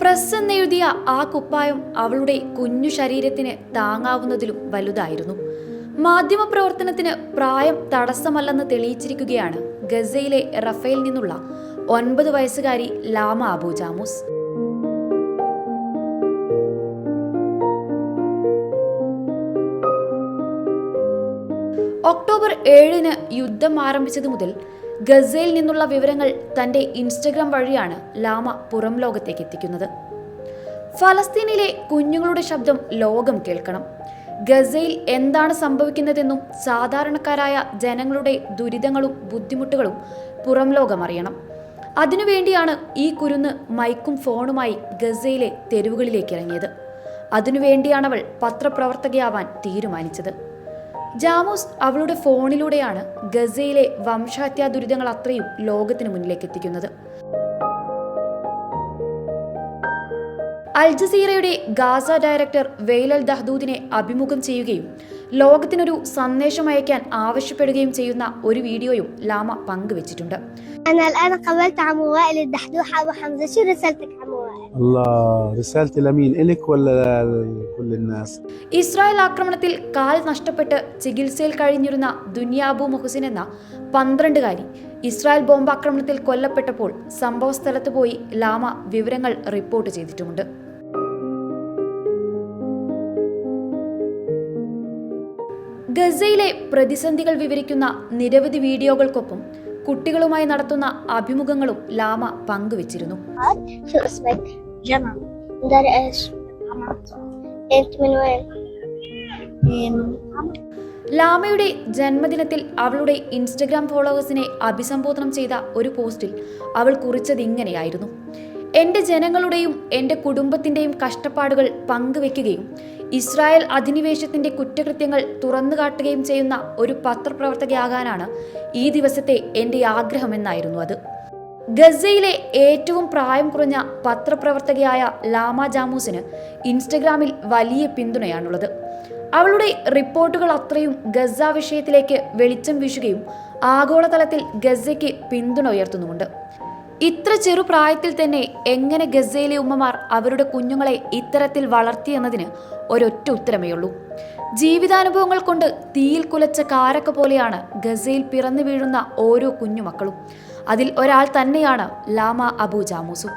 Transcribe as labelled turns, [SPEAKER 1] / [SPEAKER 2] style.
[SPEAKER 1] Press എന്നെഴുതിയ ആ കുപ്പായം അവളുടെ കുഞ്ഞു ശരീരത്തിന് താങ്ങാവുന്നതിലും വലുതായിരുന്നു. മാധ്യമപ്രവർത്തനത്തിന് പ്രായം തടസ്സമല്ലെന്ന് തെളിയിച്ചിരിക്കുകയാണ് ഗസയിലെ റഫേൽ നിന്നുള്ള ഒൻപത് വയസ്സുകാരി ലാമ അബു ജാമൂസ്. ഒക്ടോബർ ഏഴിന് യുദ്ധം ആരംഭിച്ചത് മുതൽ ഗസയിൽ നിന്നുള്ള വിവരങ്ങൾ തന്റെ ഇൻസ്റ്റഗ്രാം വഴിയാണ് ലാമ പുറം ലോകത്തേക്ക് എത്തിക്കുന്നത്. ഫലസ്തീനിലെ കുഞ്ഞുങ്ങളുടെ ശബ്ദം ലോകം കേൾക്കണം. ഗസയിൽ എന്താണ് സംഭവിക്കുന്നതെന്നും സാധാരണക്കാരായ ജനങ്ങളുടെ ദുരിതങ്ങളും ബുദ്ധിമുട്ടുകളും പുറം ലോകം അറിയണം. അതിനുവേണ്ടിയാണ് ഈ കുരുന്ന് മൈക്കും ഫോണുമായി ഗസയിലെ തെരുവുകളിലേക്ക് ഇറങ്ങിയത്. അതിനുവേണ്ടിയാണവൾ പത്രപ്രവർത്തകയാവാൻ തീരുമാനിച്ചത്. ജാമോസ് അവളുടെ ഫോണിലൂടെയാണ് ഗസയിലെ വംശാത്യാ ദുരിതങ്ങൾ അത്രയും ലോകത്തിന് മുന്നിലേക്ക് എത്തിക്കുന്നത്. അൽ ജസീറയുടെ ഗാസ ഡയറക്ടർ വെയ്ലൽ ദഹദൂദിനെ അഭിമുഖം ചെയ്യുകയും ലോകത്തിനൊരു സന്ദേശം അയക്കാൻ ആവശ്യപ്പെടുകയും ചെയ്യുന്ന ഒരു വീഡിയോയും ലാമ പങ്കുവച്ചിട്ടുണ്ട്. ഇസ്രായേൽ ആക്രമണത്തിൽ കാൽ നഷ്ടപ്പെട്ട് ചികിത്സയിൽ കഴിഞ്ഞിരുന്ന ദുനിയാബു മുഹസിൻ എന്ന പന്ത്രണ്ടുകാരി ഇസ്രായേൽ ബോംബാക്രമണത്തിൽ കൊല്ലപ്പെട്ടപ്പോൾ സംഭവ സ്ഥലത്ത് പോയി ലാമ വിവരങ്ങൾ റിപ്പോർട്ട് ചെയ്തിട്ടുമുണ്ട്. ഗസയിലെ പ്രതിസന്ധികൾ വിവരിക്കുന്ന നിരവധി വീഡിയോകൾക്കൊപ്പം കുട്ടികളുമായി നടത്തുന്ന അഭിമുഖങ്ങളും ലാമ പങ്കുവച്ചിരുന്നു. ലാമയുടെ ജന്മദിനത്തിൽ അവളുടെ ഇൻസ്റ്റഗ്രാം ഫോളോവേഴ്സിനെ അഭിസംബോധന ചെയ്ത ഒരു പോസ്റ്റിൽ അവൾ കുറിച്ചത് ഇങ്ങനെയായിരുന്നു. എന്റെ ജനങ്ങളുടെയും എന്റെ കുടുംബത്തിന്റെയും കഷ്ടപ്പാടുകൾ പങ്കുവെക്കുകയും ഇസ്രായേൽ അധിനിവേശത്തിന്റെ കുറ്റകൃത്യങ്ങൾ തുറന്നുകാട്ടുകയും ചെയ്യുന്ന ഒരു പത്രപ്രവർത്തകയാകാനാണ് ഈ ദിവസത്തെ എന്റെ ആഗ്രഹമെന്നായിരുന്നു അത്. ഗസയിലെ ഏറ്റവും പ്രായം കുറഞ്ഞ പത്രപ്രവർത്തകയായ ലാമ ജാമൂസിന് ഇൻസ്റ്റഗ്രാമിൽ വലിയ പിന്തുണയാണുള്ളത്. അവളുടെ റിപ്പോർട്ടുകൾ അത്രയും ഗസ വിഷയത്തിലേക്ക് വെളിച്ചം വീശുകയും ആഗോളതലത്തിൽ ഗസയ്ക്ക് പിന്തുണ ഉയർത്തുന്നുമുണ്ട്. ഇത്ര ചെറുപ്രായത്തിൽ തന്നെ എങ്ങനെ ഗസയിലെ ഉമ്മമാർ അവരുടെ കുഞ്ഞുങ്ങളെ ഇത്തരത്തിൽ വളർത്തിയെന്നതിന് ഒരൊറ്റ ഉത്തരമേയുള്ളൂ. ജീവിതാനുഭവങ്ങൾ കൊണ്ട് തീയിൽ കുലച്ച കാരക്ക പോലെയാണ് ഗസയിൽ പിറന്നു വീഴുന്ന ഓരോ കുഞ്ഞുമക്കളും. അതിൽ ഒരാൾ തന്നെയാണ് ലാമ അബു ജാമൂസു.